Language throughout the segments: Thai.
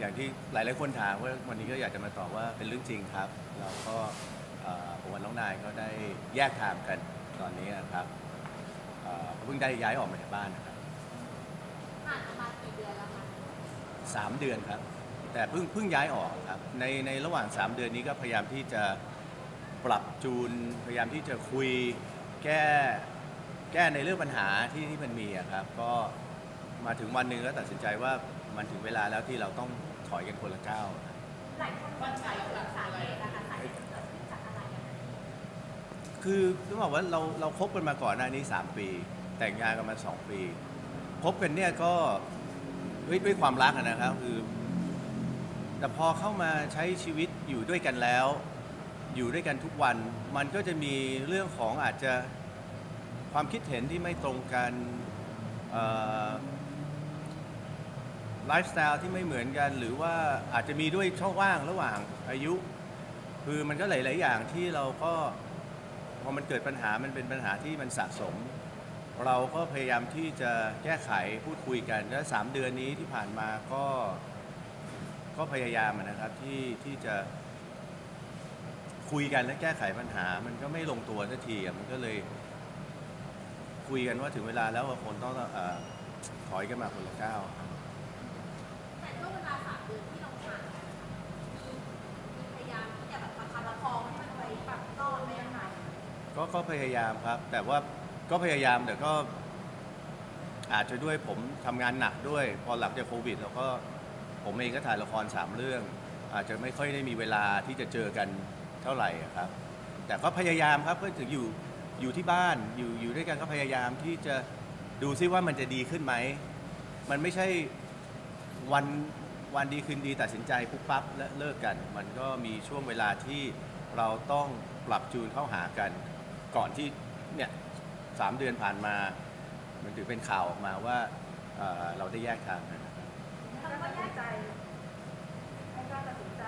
อย่างที่หลายหลายๆคนถามว่าวันนี้ก็อยากจะมาตอบว่าเป็นเรื่องจริงครับ เราก็เอ่อผมกับน้องนายก็ได้แยกทางกันตอนนี้นะครับเอ่อเพิ่งได้ย้ายออกมาจากบ้านนะครับผ่านประมาณกี่เดือนแล้วคะสามเดือนครับ แต่เพิ่งเพิ่งย้ายออกครับในในระหว่าง 3 เดือนนี้ก็พยายามที่จะปรับจูนพยายามที่จะคุยแก้แก้ในเรื่องปัญหาที่ที่มันมีอะครับก็ มาถึงวันหนึ่งก็ตัดสินใจว่ามันถึงเวลาแล้วที่เราต้องถอยกันคนละก้าวครับหลายคนสงสัยถึงสาเหตุนะคะสาเหตุเกิดขึ้นจากอะไรอะคะคือต้องบอกว่าเราเราคบกันมาก่อนหน้านี้ 3 ปี แต่งงานกันมา 2 ปีคบกันเนี่ยก็ด้วยด้วยความรักอะนะครับคือ แต่พอเข้ามาใช้ชีวิตอยู่ด้วยกันแล้ว อยู่ด้วยกันทุกวัน มันก็จะมีเรื่องของอาจจะความคิดเห็นที่ไม่ตรงกัน ไลฟ์สไตล์ที่ไม่เหมือนกัน หรือว่าอาจจะมีด้วยช่องว่างระหว่างอายุ คือมันก็หลาย ๆ อย่างที่เราก็พอมันเกิดปัญหามันเป็นปัญหาที่มันสะสม เราก็พยายามที่จะแก้ไขพูดคุยกันและสามเดือนนี้ที่ผ่านมาก็ก็พยายามนะครับที่ที่จะคุยกันและแก้ไขปัญหา มันก็ไม่ลงตัวสักทีมันก็เลยคุยกันว่าถึงเวลาแล้วว่าคนต้องอถอยกันมาคนละก้าว ก็ก็พยายามครับ แต่ว่าก็พยายามแต่ก็ อาจจะด้วยผมทำงานหนักด้วย พอหลังจากโควิดแล้วก็ผมเองก็ถ่ายละครสามเรื่อง อาจจะไม่ค่อยได้มีเวลาที่จะเจอกันเท่าไหร่อะครับ แต่ก็พยายามครับก็ถึงอยู่อยู่ที่บ้านอยู่อยู่ด้วยกันก็พยายามที่จะดูซิว่ามันจะดีขึ้นไหม มันไม่ใช่วันวันดีคืนดีตัดสินใจปุ๊บปั๊บและเลิกกัน มันก็มีช่วงเวลาที่เราต้องปรับจูนเข้าหากัน ก่อนที่เนี่ยสามเดือนผ่านมา มันถือเป็นข่าวออกมาว่าเอ่อเราได้แยกทางกันนะครับคำว่าแยกใจให้การตัดสินใจ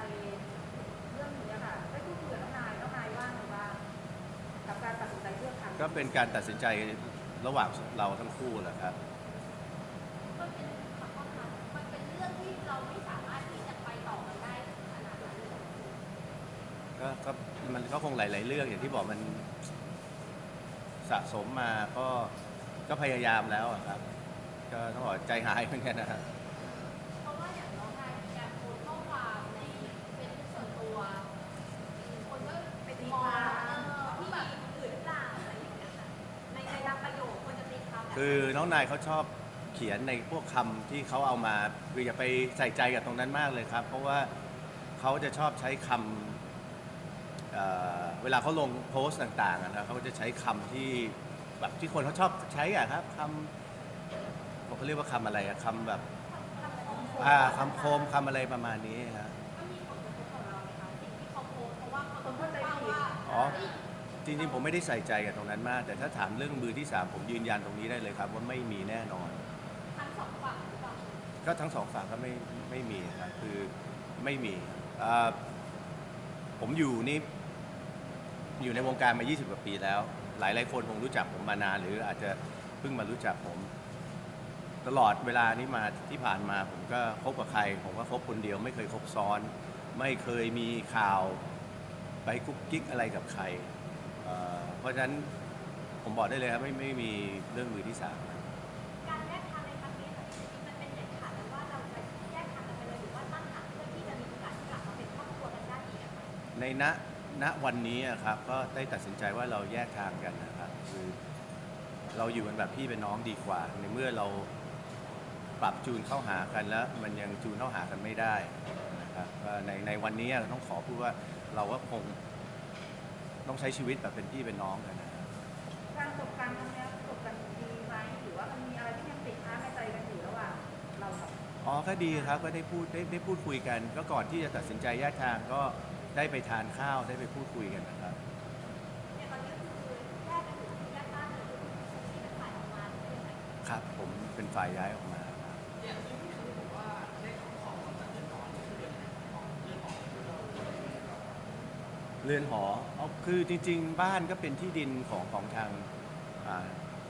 เรื่องนี้อะค่ะได้พูดคุยกับน้องนายน้องนายว่าไงบ้างกับการตัดสินใจเลือกทางก็เป็นการตัดสินใจระหว่างเราทั้งคู่แหละครับ มันเป็นขอโทษค่ะมันเป็นเรื่องที่เราไม่สามารถที่จะไปต่อกันได้ขนาดนั้นเลยเหรอก็ก็มันก็คงหลาย ๆ เรื่องอย่างที่บอกมัน สะสมมาก็ก็พยายามแล้วอะครับ ก็ต้องบอกใจหายเหมือนกันนะครับ เพราะว่าอย่างน้องนายมีการโพสต์ข้อความในเฟซบุ๊กส่วนตัวคนก็ไปตีความเออที่แบบอื่นหรือเปล่าอะไรอย่างเงี้ยค่ะในในบางประโยคคนจะตีความแบบคือน้องนายเขาชอบเขียนในพวกคำที่เขาเอามาคืออย่าไปใส่ใจกับตรงนั้นมากเลยครับ เพราะว่าเขาจะชอบใช้คำ เอ่อเวลาเขาลงโพสต์ต่างๆอะนะเขาก็จะใช้คำที่แบบที่คนเขาชอบใช้อะครับคำเขาเรียกว่าคำอะไรอะคำแบบอ่าคำโคมคำอะไรประมาณนี้ครับมันมีผลกระทบต่อเราไหมคะสิ่งที่เขาโพสต์เพราะว่าเขาคนเข้าใจผิดว่าอ๋อจริงๆผมไม่ได้ใส่ใจกับตรงนั้นมาก แต่ถ้าถามเรื่องมือที่สามผมยืนยันตรงนี้ได้เลยครับ ว่าไม่มีแน่นอนทั้งสองฝั่งหรือเปล่าก็ทั้งสองฝั่งก็ไม่ไม่มีครับคือไม่มีอ่าผมอยู่นี่ อยู่ในวงการมา 20 กว่าปีแล้ว หลายหลายๆคนคงรู้จักผมมานาน หรืออาจจะเพิ่งมารู้จักผม ตลอดเวลานี้มาที่ผ่านมาผมก็คบกับใคร ผมก็คบคนเดียว ไม่เคยคบซ้อน ไม่เคยมีข่าวไปกุ๊กกิ๊กอะไรกับใครเอ่อเพราะฉะนั้นผมบอกได้เลยครับไม่ไม่มีเรื่องมือที่สาม การแยกทางในครั้งนี้ค่ะจริงๆมันเป็นเด็ดขาดแต่ว่าเราจะแยกทางกันไปเลยหรือว่าตั้งหลักเพื่อที่จะมีโอกาสที่กลับมาเป็นครอบครัวกันได้อีกอะค่ะในณ ณวันนี้อะครับก็ได้ตัดสินใจว่าเราแยกทางกันนะครับคือเราอยู่กันแบบพี่เป็นน้องดีกว่า ในเมื่อเราปรับจูนเข้าหากันแล้ว มันยังจูนเข้าหากันไม่ได้นะครับก็ในในวันนี้ต้องขอพูดว่าเราก็คงต้องใช้ชีวิตแบบเป็นพี่เป็นน้องกันนะครับ การจบการครั้งเนี้ยจบกันดีไหมหรือว่ามันมีอะไรที่ยังติดค้างในใจกันอยู่ระหว่างเรากับ อ๋อก็ดีครับก็ได้พูดได้ได้พูดคุยกัน ก็ก่อนที่จะตัดสินใจแยกทางก็ ได้ไปทานข้าวได้ไปพูดคุยกันนะครับ ครับ ผมเป็นฝ่ายย้ายออกมา เรือนหอเอาคือจริง ๆ บ้านก็เป็นที่ดินของของทางอ่า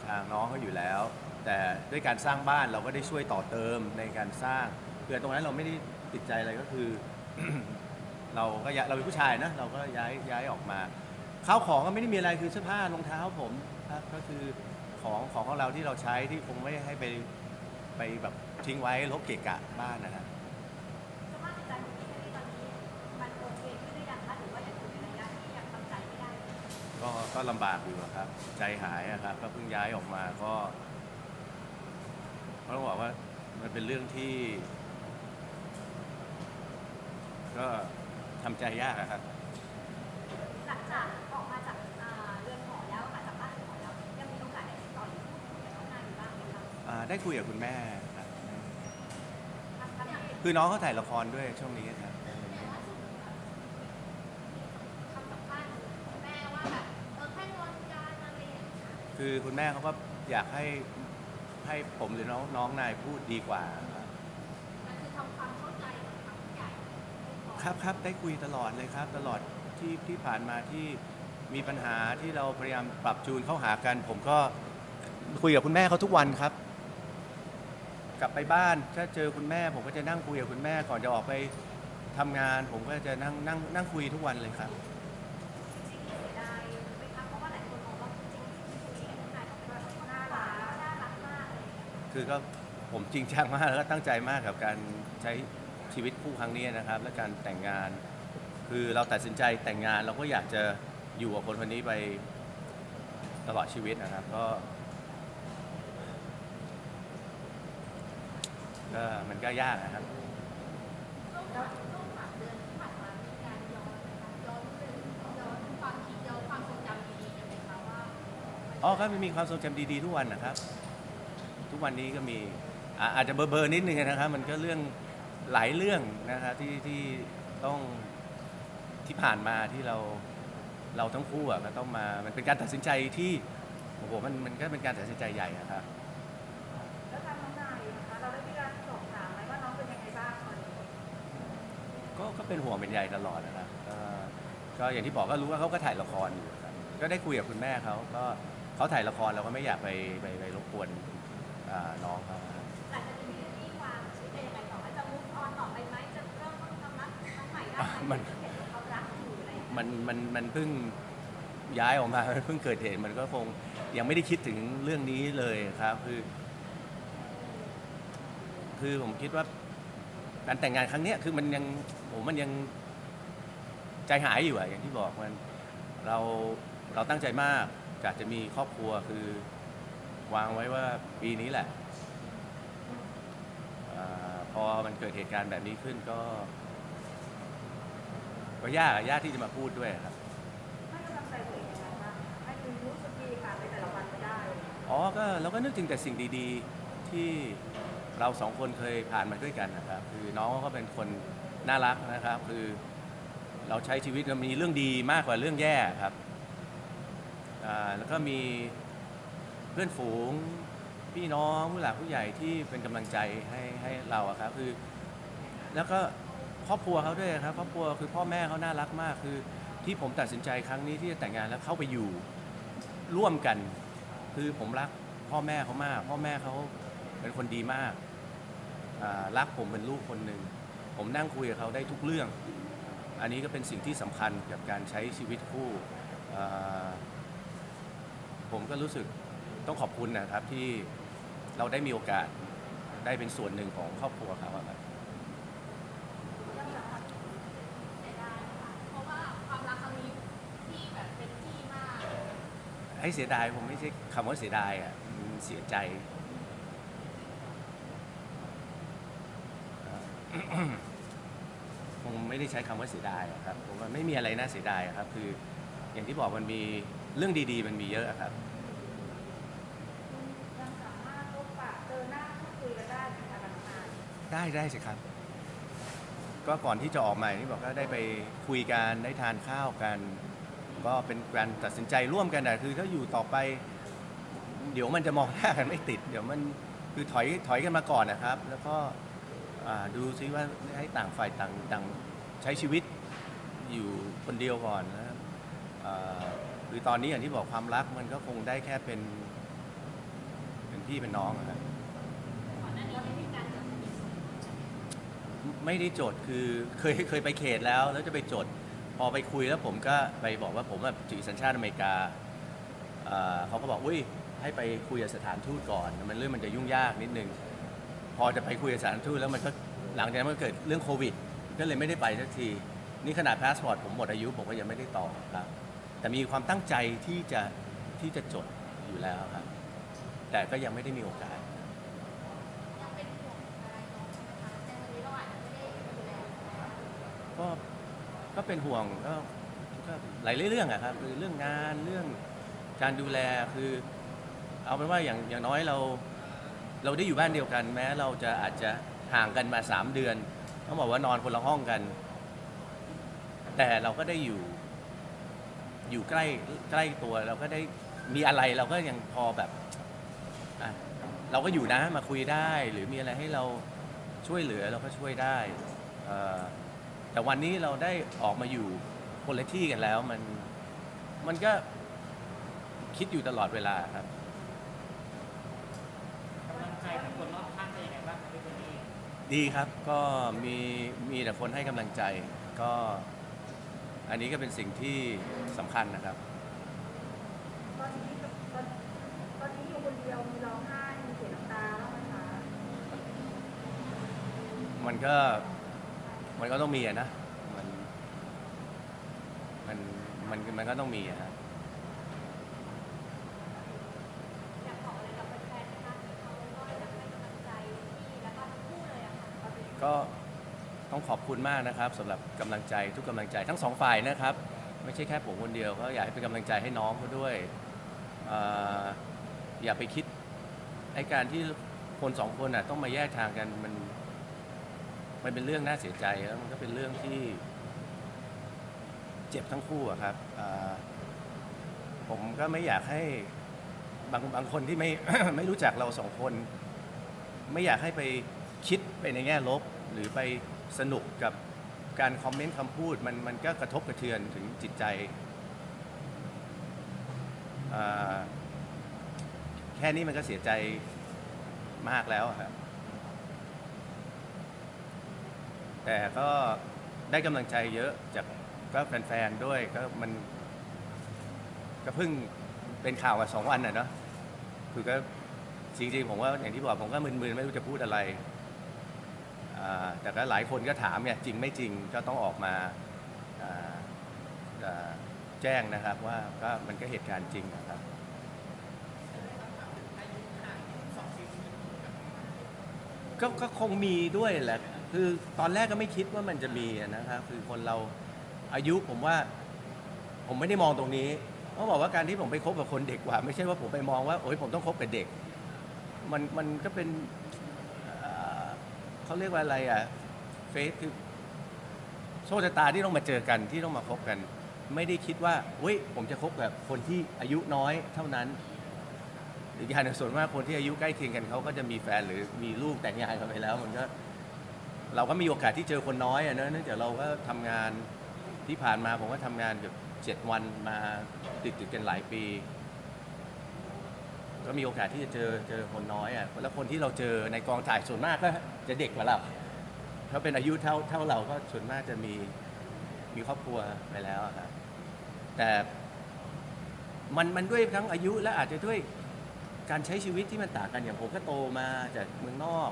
ทางน้องเขาอยู่แล้ว แต่ด้วยการสร้างบ้านเราก็ได้ช่วยต่อเติมในการสร้างคือตรงนั้นเราไม่ได้ติดใจอะไรก็คือ เราก็ย้ายเราเป็นผู้ชายนะเราก็ย้ายย้ายออกมาข้าวของก็ไม่ได้มีอะไรคือเสื้อผ้ารองเท้าผมครับก็คือของของของเราที่เราใช้ที่คงไม่ให้ไปไปแบบทิ้งไว้ลบเกะกะบ้านนะครับสภาพจิตใจของพี่แคนดี้ตอนนี้มันโอเคขึ้นหรือยังคะหรือว่ายังอยู่ในระยะที่ยังทำใจไม่ได้ก็ก็ลำบากอยู่อะครับ ใจหายอะครับก็เพิ่งย้ายออกมาก็ก็ต้องบอกว่ามันเป็นเรื่องที่ ก็ ทำใจยากอะครับ หลังจากออกมาจากอ่าเรือนหอแล้วค่ะจากบ้านเรือนหอแล้วยังมีโอกาสได้ติดต่อหรือพูดคุยกับน้องนายอยู่บ้างไหมคะอ่าได้คุยกับคุณแม่ครับทางการเองคือน้องเขาถ่ายละครด้วยช่วงนี้ครับคำสัมภาษณ์ของแม่ว่าแบบเออแค่งอนกันอะไรอย่างเงี้ยคือคุณแม่เขาก็อยากให้ให้ผมหรือน้องน้องนายพูดดีกว่า ครับครับได้คุยตลอดเลยครับ ตลอดที่ที่ผ่านมาที่มีปัญหาที่เราพยายามปรับจูนเข้าหากัน ผมก็คุยกับคุณแม่เขาทุกวันครับ กลับไปบ้านถ้าเจอคุณแม่ ผมก็จะนั่งคุยกับคุณแม่ก่อนจะออกไปทำงาน ผมก็จะนั่งนั่งนั่งคุยทุกวันเลยครับจริงๆเสียดายไหมคะเพราะว่าหลายคนมองว่าจริงๆคุยกับน้องนายเขาเป็นคนน่ารักน่ารักมากอะไรอย่างเงี้ยคือก็ผมจริงจังมากแล้วก็ตั้งใจมากกับการใช้ ชีวิตคู่ครั้งนี้นะครับ และการแต่งงาน คือเราตัดสินใจแต่งงานเราก็อยากจะอยู่กับคนคนนี้ไปตลอดชีวิตนะครับ ก็ก็มันก็ยากนะครับช่วงช่วงสามเดือนที่ผ่านมามีการย้อนนะคะย้อนเป็นย้อนความคิดย้อนความทรงจำดีๆกันไหมคะว่าอ๋อก็มีความทรงจำดีๆ ทุกวันนะครับ ทุกวันนี้ก็มีอ่าอาจจะเบลอๆนิดนึงนะครับ มันก็เรื่อง หลายเรื่องนะครับที่ที่ต้องที่ผ่านมาที่เราเราทั้งคู่อะก็ต้องมา มันเป็นการตัดสินใจที่โอ้โหมันมันก็เป็นการตัดสินใจใหญ่อะครับ แล้วทางน้องนายนะคะเราได้มีการสอบถามไหมว่าน้องเป็นยังไงบ้างตอนนี้ก็ก็เป็นห่วงเป็นใยตลอดนะครับก็ก็อย่างที่บอกก็รู้ว่าเขาก็ถ่ายละครอยู่ครับก็ได้คุยกับคุณแม่เขาก็เขาถ่ายละครเราก็ไม่อยากไปไปไปรบกวนอ่าน้องเขาครับ ม่ได้ไหมเห็นว่าเขารักอยู่อะไรอย่างเงี้ยมันมันมันเพิ่งย้ายออกมา มันเพิ่งเกิดเหตุมันก็คงยังไม่ได้คิดถึงเรื่องนี้เลยครับคือ คือผมคิดว่าการแต่งงานครั้งเนี้ยคือมันยังผมมันยังใจหายอยู่อะอย่างที่บอกมันเราเราตั้งใจมากอยากจะมีครอบครัวคือ วางไว้ว่าปีนี้แหละอาพอมันเกิดเหตุการณ์แบบนี้ขึ้นก็ ก็ยากอะยากที่จะมาพูดด้วยครับให้กำลังใจตัวเองยังไงบ้างให้คุณรู้สึกดีผ่านไปแต่ละวันไปได้อ๋อก็เราก็นึกถึงแต่สิ่งดีๆที่เราสองคนเคยผ่านมาด้วยกันนะครับ คือน้องเขาก็เป็นคนน่ารักนะครับ คือเราใช้ชีวิตก็มีเรื่องดีมากกว่าเรื่องแย่ครับอ่าแล้วก็มีเพื่อนฝูงพี่น้องผู้หลักผู้ใหญ่ที่เป็นกำลังใจให้ให้เราอะครับคือ แล้วก็ ครอบครัวเขาด้วยครับครอบครัวคือพ่อแม่เขาน่ารักมาก คือที่ผมตัดสินใจครั้งนี้ที่จะแต่งงานแล้วเข้าไปอยู่ร่วมกัน คือผมรักพ่อแม่เขามาก พ่อแม่เขาเป็นคนดีมากอ่ารักผมเป็นลูกคนหนึ่งผมนั่งคุยกับเขาได้ทุกเรื่อง อันนี้ก็เป็นสิ่งที่สำคัญกับการใช้ชีวิตคู่อ่าผมก็รู้สึกต้องขอบคุณนะครับที่เราได้มีโอกาสได้เป็นส่วนหนึ่งของครอบครัวเขาอะครับ เสียดายค่ะเพราะว่าความรักครั้งนี้ที่แบบเป็นที่มาก ให้เสียดายผมไม่ใช่คำว่าเสียดายอะมันเสียใจเอ่อคงไม่ได้ใช้คำว่าเสียดายอะครับผมว่าไม่มีอะไรน่าเสียดายอะครับ คือ อย่างที่บอกมันมีเรื่องดี ๆ มันมีเยอะอะครับ ยังสามารถพบปะเจอหน้าพูดคุยกันได้ในการทำงานได้ได้สิครับ ก็ก่อนที่จะออกมาอย่างที่บอกก็ได้ไปคุยกันได้ทานข้าวกัน ก็เป็นการตัดสินใจร่วมกันนะคือถ้าอยู่ต่อไป เดี๋ยวมันจะมองหน้ากันไม่ติด เดี๋ยวมันคือถอยถอยกันมาก่อนนะครับ แล้วก็อ่าดูซิว่าให้ต่างฝ่ายต่างต่างใช้ชีวิตอยู่คนเดียวก่อนนะครับอ่าคือตอนนี้อย่างที่บอกความรักมันก็คงได้แค่เป็นเป็นพี่เป็นน้องอะครับก่อนหน้านี้ได้มีการจดทะเบียนสมรสไม่ได้จดคือเคยเคยไปเขตแล้วแล้วจะไปจดพ อไปคุยแล้วผมก็ไปบอกว่าผมแบบถือสัญชาติอเมริกาเอ่อเขาก็บอกอุ้ยให้ไปคุยกับสถานทูตก่อน มันเรื่องมันจะยุ่งยากนิดนึง พอจะไปคุยกับสถานทูตแล้วมันก็หลังจากนั้นมันเกิดเรื่องโควิด ก็เลยไม่ได้ไปสักที นี่ขนาดพาสปอร์ตผมหมดอายุผมก็ยังไม่ได้ต่อครับ แต่มีความตั้งใจที่จะที่จะจดอยู่แล้วครับ แต่ก็ยังไม่ได้มีโอกาส ยังเป็นห่วงอะไรน้องไหมคะแต่วันนี้เราอาจจะไม่ได้ดูแลแล้ว ก็ ก็เป็นห่วงก็ก็หลายเรื่องอะครับคือเรื่องงานเรื่องการดูแลคือ เอาเป็นว่าอย่างอย่างน้อยเรา เราได้อยู่บ้านเดียวกัน แม้เราจะอาจจะห่างกันมาสามเดือนต้องบอกว่านอนคนละห้องกัน แต่เราก็ได้อยู่ อยู่ใกล้ใกล้ตัวเราก็ได้มีอะไรเราก็ยังพอแบบอะเราก็อยู่นะมาคุยได้ หรือมีอะไรให้เราช่วยเหลือเราก็ช่วยได้เอ่อ แต่วันนี้เราได้ออกมาอยู่คนละที่กันแล้ว มันมันก็คิดอยู่ตลอดเวลาครับ กำลังใจของคนรอบข้างเป็นยังไงบ้างครับพี่เจนนี่ดีครับก็มีมีแต่คนให้กำลังใจ ก็ อันนี้ก็เป็นสิ่งที่สำคัญนะครับ ตอนนี้ตอนตอนนี้อยู่คนเดียวมีร้องไห้มีเสียน้ำตาบ้างไหมคะมันก็ มันก็ต้องมีอะนะ มัน มัน มัน มันก็ต้องมีอะครับอยากบอกอะไรกับแฟนๆนะคะที่เขาก็อยากให้กำลังใจที่แล้วก็ทั้งคู่เลยอะค่ะตอนนี้ก็ต้องขอบคุณมากนะครับสำหรับกำลังใจทุกกำลังใจทั้งสองฝ่ายนะครับ ไม่ใช่แค่ผมคนเดียวก็อยากให้เป็นกำลังใจให้น้องเขาด้วยเอ่ออย่าไปคิดไอ้การที่คนสองคนน่ะต้องมาแยกทางกันมัน มันเป็นเรื่องน่าเสียใจแล้วมันก็เป็นเรื่องที่เจ็บทั้งคู่อะครับผมก็ไม่อยากให้บางบางคนที่ไม่ ไม่รู้จักเราสองคน ไม่อยากให้ไปคิดไปในแง่ลบ หรือไปสนุกกับการคอมเมนต์คำพูดมันมันก็กระทบกระเทือนถึงจิตใจ แค่นี้มันก็เสียใจมากแล้วครับ แต่ก็ได้กำลังใจเยอะจากก็แฟนๆด้วยก็มัน ก็เพิ่งเป็นข่าวมาสองวันน่ะเนาะคือก็จริงๆผมว่าอย่างที่บอกผมก็มึนๆไม่รู้จะพูดอะไรอ่าแต่ก็หลายคนก็ถามเนี่ยจริงไม่จริงก็ต้องออกมาอ่าอ่าแจ้งนะครับว่าก็มันก็เหตุการณ์จริงนะครับ ก็ก็คงมีด้วยแหละ คือตอนแรกก็ไม่คิดว่ามันจะมีอะนะครับคือคนเราอายุผมว่า ผมไม่ได้มองตรงนี้ต้องบอกว่าการที่ผมไปคบกับคนเด็กกว่า ไม่ใช่ว่าผมไปมองว่าโอ้ยผมต้องคบกับเด็ก มันมันก็เป็นเอ่อเขาเรียกว่าอะไรอะเฟสคือโชคชะตาที่ต้องมาเจอกันที่ต้องมาคบกัน ไม่ได้คิดว่าเฮ้ยผมจะคบกับคนที่อายุน้อยเท่านั้น อีกอย่างหนึ่งส่วนมากคนที่อายุใกล้เคียงกันเขาก็จะมีแฟนหรือมีลูกแต่งงานกันไปแล้ว มันก็ เราก็มีโอกาสที่เจอคนน้อยอะเนอะเนื่องจากเราก็ทำงานที่ผ่านมาผมก็ทำงานแบบเจ็ดวันมาติดติดๆกันหลายปี ก็มีโอกาสที่จะเจอเจอคนน้อยอะแล้วคนที่เราเจอในกองถ่ายส่วนมากก็จะเด็กกว่าเราถ้าเป็นอายุเท่าเท่าเราก็ส่วนมากจะมีมีครอบครัวไปแล้วอะครับแต่มันมันด้วยทั้งอายุและอาจจะด้วยการใช้ชีวิตที่มันต่างกันอย่างผมก็โตมาจากเมืองนอก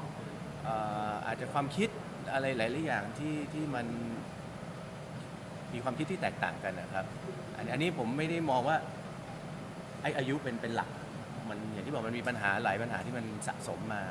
เอ่ออาจจะความคิด อะไรหลายๆอย่างที่ที่มันมีความคิดที่แตกต่างกันนะครับ อันอันนี้ผมไม่ได้มองว่าไอ้อายุเป็นเป็นหลัก มันอย่างที่บอกมันมีปัญหาหลายปัญหาที่มันสะสมมา